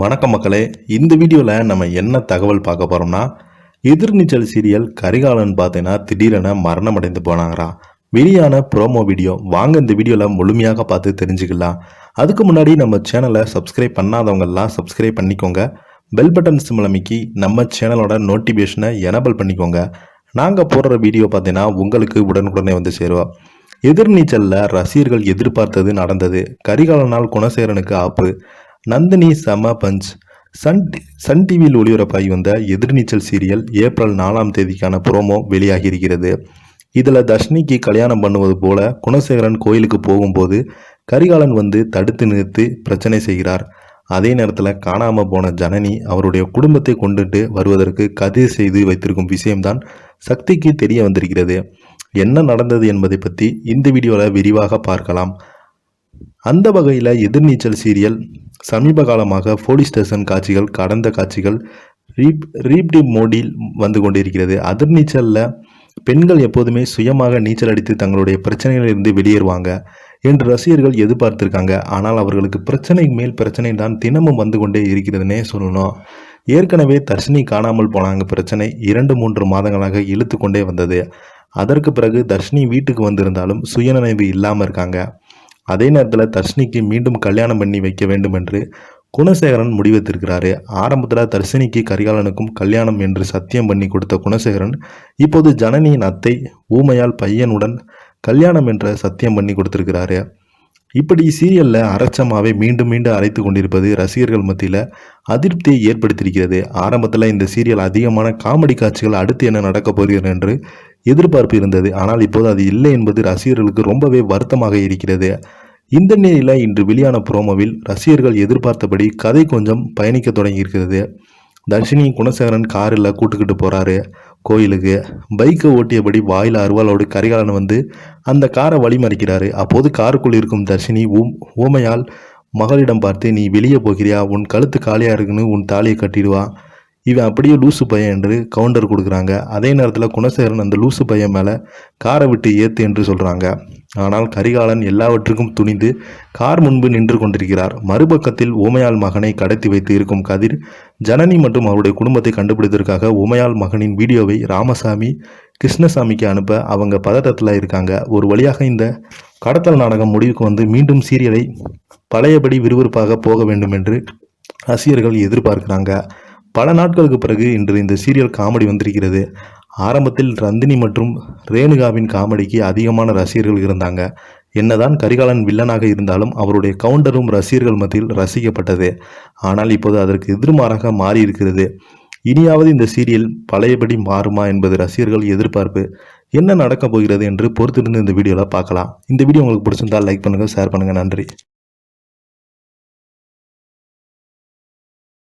வணக்கம் மக்களே. இந்த வீடியோவில் நம்ம என்ன தகவல் பார்க்க போகிறோம்னா எதிர்நீச்சல் சீரியல் கரிகாலன் பார்த்தீங்கன்னா திடீரென மரணம் அடைந்து போனாங்களாம் வெளியான ப்ரோமோ வீடியோ வாங்க இந்த வீடியோவில் முழுமையாக பார்த்து தெரிஞ்சுக்கலாம். அதுக்கு முன்னாடி நம்ம சேனலை சப்ஸ்கிரைப் பண்ணாதவங்கெல்லாம் சப்ஸ்கிரைப் பண்ணிக்கோங்க. பெல் பட்டன் சிம்மில் அமைக்கி நம்ம சேனலோட நோட்டிஃபிகேஷனை எனபிள் பண்ணிக்கோங்க. நாங்கள் போடுற வீடியோ பார்த்தீங்கன்னா உங்களுக்கு உடனுக்குடனே வந்து சேருவோம் எதிர்நீச்சலில் ரசிகர்கள் எதிர்பார்த்தது நடந்தது. கரிகாலனால் குணசேரனுக்கு ஆப்பு. நந்தினி சம பஞ்ச். சன் சன் டிவியில் ஒளிபரப்பாகி வந்த எதிர்நீச்சல் சீரியல் ஏப்ரல் நாலாம் தேதிக்கான ப்ரோமோ வெளியாகி இருக்கிறது இதில் தர்ஷினிக்கு கல்யாணம் பண்ணுவது போல குணசேகரன் கோயிலுக்கு போகும்போது கரிகாலன் வந்து தடுத்து நிறுத்தி பிரச்சனை செய்கிறார். அதே நேரத்தில் காணாமல் போன ஜனனி அவருடைய குடும்பத்தை கொண்டுட்டு வருவதற்கு கதிர் செய்து வைத்திருக்கும் விஷயம்தான் சக்திக்கு தெரிய வந்திருக்கிறது. என்ன நடந்தது என்பதை பற்றி இந்த வீடியோவில் விரிவாக பார்க்கலாம். அந்த வகையில் எதிர்நீச்சல் சீரியல் சமீப காலமாக போலீஸ் ஸ்டேஷன் காட்சிகள் கடந்த காட்சிகள் ரீப் ரீப்டி மோடில் வந்து கொண்டிருக்கிறது. அதிர்நீச்சலில் பெண்கள் எப்போதுமே சுயமாக நீச்சல் அடித்து தங்களுடைய பிரச்சனைகளிலிருந்து வெளியேறுவாங்க என்று ரசிகர்கள் எதிர்பார்த்திருக்காங்க. ஆனால் அவர்களுக்கு பிரச்சனை மேல் பிரச்சனை தான் தினமும் வந்து கொண்டே இருக்கிறதுனே சொல்லணும். ஏற்கனவே தர்ஷினி காணாமல் போனாங்க பிரச்சனை இரண்டு மூன்று மாதங்களாக இழுத்து கொண்டே வந்தது. அதற்கு பிறகு தர்ஷினி வீட்டுக்கு வந்திருந்தாலும் சுயநினைவு இல்லாமல் இருக்காங்க. அதே நேரத்தில் தர்ஷினிக்கு மீண்டும் கல்யாணம் பண்ணி வைக்க வேண்டும் என்று குணசேகரன் முடிவெடுத்திருக்கிறாரு. ஆரம்பத்தில் தர்ஷினிக்கு கரிகாலனுக்கும் கல்யாணம் என்று சத்தியம் பண்ணி கொடுத்த குணசேகரன் இப்போது ஜனனியின் அத்தை ஊமையால் பையனுடன் கல்யாணம் என்ற சத்தியம் பண்ணி கொடுத்திருக்கிறாரு. இப்படி சீரியலில் அரைச்சமாவே மீண்டும் மீண்டும் அரைத்து கொண்டிருப்பது ரசிகர்கள் மத்தியில் அதிருப்தியை ஏற்படுத்தியிருக்கிறது. ஆரம்பத்தில் இந்த சீரியல் அதிகமான காமெடி காட்சிகள் அடுத்து என்ன நடக்கப் போகிறது என்று எதிர்பார்ப்பு இருந்தது. ஆனால் இப்போது அது இல்லை என்பது ரசிகர்களுக்கு ரொம்பவே வருத்தமாக இருக்கிறது. இந்த நிலையில் இன்று வெளியான புரோமோவில் ரசிகர்கள் எதிர்பார்த்தபடி கதை கொஞ்சம் பயணிக்க தொடங்கியிருக்கிறது. தர்ஷினி குணசேகரன் காரில் கூட்டுக்கிட்டு போகிறாரு கோயிலுக்கு. பைக்கை ஓட்டியபடி வாயில் அருவாலோடு கரிகாலன் வந்து அந்த காரை வழிமறிக்கிறாரு. அப்போது காருக்குள் இருக்கும் தர்ஷினி ஊம் ஊமையால் மகளிடம் பார்த்து நீ வெளியே போகிறியா? உன் கழுத்து காலியாக இருக்குன்னு உன் தாலியை கட்டிடுவா. இவன் அப்படியே லூசு பையன் என்று கவுண்டர் கொடுக்குறாங்க. அதே நேரத்தில் குணசேகரன் அந்த லூசு பையன் மேலே காரை விட்டு ஏத்து என்று சொல்கிறாங்க ஆனால் கரிகாலன் எல்லாவற்றுக்கும் துணிந்து கார் முன்பு நின்று கொண்டிருக்கிறார். மறுபக்கத்தில் ஓமையாள் மகனை கடத்தி வைத்து இருக்கும் கதிர் ஜனனி மற்றும் அவருடைய குடும்பத்தை கண்டுபிடித்ததற்காக ஓமையாள் மகனின் வீடியோவை ராமசாமி கிருஷ்ணசாமிக்கு அனுப்ப அவங்க பதட்டத்தில் இருக்காங்க. ஒரு வழியாக இந்த கடத்தல் நாடகம் முடிவுக்கு வந்து மீண்டும் சீரியலை பழையபடி விறுவிறுப்பாக போக வேண்டும் என்று ரசிகர்கள் எதிர்பார்க்கிறாங்க. பல நாட்களுக்கு பிறகு இன்று இந்த சீரியல் காமெடி வந்திருக்கிறது. ஆரம்பத்தில் ரந்தினி மற்றும் ரேணுகாவின் காமெடிக்கு அதிகமான ரசிகர்கள் இருந்தாங்க. என்னதான் கரிகாலன் வில்லனாக இருந்தாலும் அவருடைய கவுண்டரும் ரசிகர்கள் மத்தியில் ரசிக்கப்பட்டது. ஆனால் இப்போது அதற்கு எதிர்மாறாக மாறியிருக்கிறது. இனியாவது இந்த சீரியல் பழையபடி மாறுமா என்பது ரசிகர்கள் எதிர்பார்ப்பு. என்ன நடக்கப் போகிறது என்று பொறுத்திருந்து இந்த வீடியோவில் பார்க்கலாம். இந்த வீடியோ உங்களுக்கு பிடிச்சிருந்தால் லைக் பண்ணுங்கள் ஷேர் பண்ணுங்கள் நன்றி.